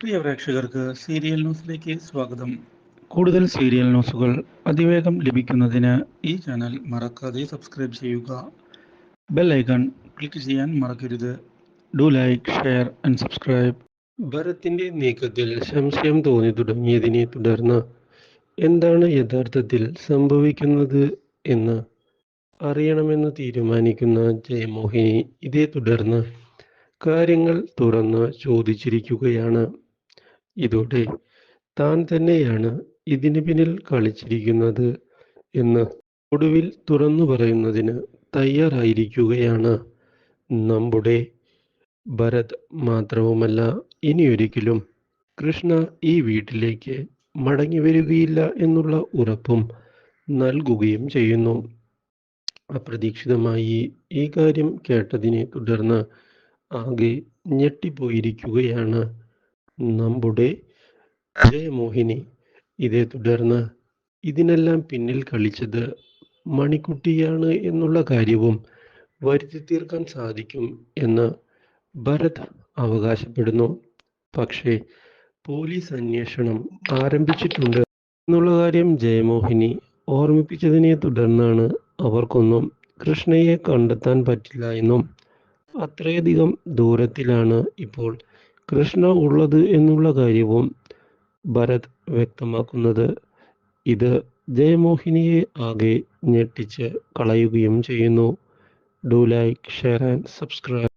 പ്രിയ പ്രേക്ഷകർക്ക് സീരിയൽ ന്യൂസിലേക്ക് സ്വാഗതം. കൂടുതൽ സീരിയൽ ന്യൂസുകൾ അതിവേഗം ലഭിക്കുന്നതിന് ഈ ചാനൽ മറക്കാതെ സബ്സ്ക്രൈബ് ചെയ്യുക. ബെൽ ഐക്കൺ ക്ലിക്ക് ചെയ്യാൻ മറക്കരുത്. Do like share and subscribe. ഭരത്തിന്റെ നീക്കത്തിൽ സംശയം തോന്നി തുടങ്ങിയതിനെ തുടർന്ന് എന്താണ് യഥാർത്ഥത്തിൽ സംഭവിക്കുന്നത് എന്ന് അറിയണമെന്ന് തീരുമാനിക്കുന്ന ജയമോഹിനി ഇതേ തുടർന്ന് കാര്യങ്ങൾ തുറന്ന് ചോദിച്ചിരിക്കുകയാണ്. ഇതോടെ താൻ തന്നെയാണ് ഇതിന് പിന്നിൽ കളിച്ചിരിക്കുന്നത് എന്ന് ഒടുവിൽ തുറന്നു പറയുന്നതിന് തയ്യാറായിരിക്കുകയാണ്. നമ്മുടെ ഭരത് മാത്രവുമല്ല ഇനിയൊരിക്കലും കൃഷ്ണ ഈ വീട്ടിലേക്ക് മടങ്ങി വരികയില്ല എന്നുള്ള ഉറപ്പും നൽകുകയും ചെയ്യുന്നു. അപ്രതീക്ഷിതമായി ഈ കാര്യം കേട്ടതിനെ തുടർന്ന് ആകെ ഞെട്ടിപ്പോയിരിക്കുകയാണ്. നമ്മുടെ ജയമോഹിനി ഇതേ തുടർന്ന് ഇതിനെല്ലാം പിന്നിൽ കളിച്ചത് മണിക്കുട്ടിയാണ് എന്നുള്ള കാര്യവും വരുത്തി തീർക്കാൻ സാധിക്കും എന്ന് ഭരത് അവകാശപ്പെടുന്നു. പക്ഷേ പോലീസ് അന്വേഷണം ആരംഭിച്ചിട്ടുണ്ട് എന്നുള്ള കാര്യം ജയമോഹിനി ഓർമ്മിപ്പിച്ചതിനെ തുടർന്നാണ് അവർക്കൊന്നും കൃഷ്ണയെ കണ്ടെത്താൻ പറ്റില്ല എന്നും അത്രയധികം ദൂരത്തിലാണ് ഇപ്പോൾ കൃഷ്ണ ഉള്ളത് എന്നുള്ള കാര്യവും ഭരത് വ്യക്തമാക്കുന്നത് ഇത് ജയമോഹിനിയെ ആകെ ഞെട്ടിച്ച് കളയുകയും ചെയ്യുന്നു. Do like share and subscribe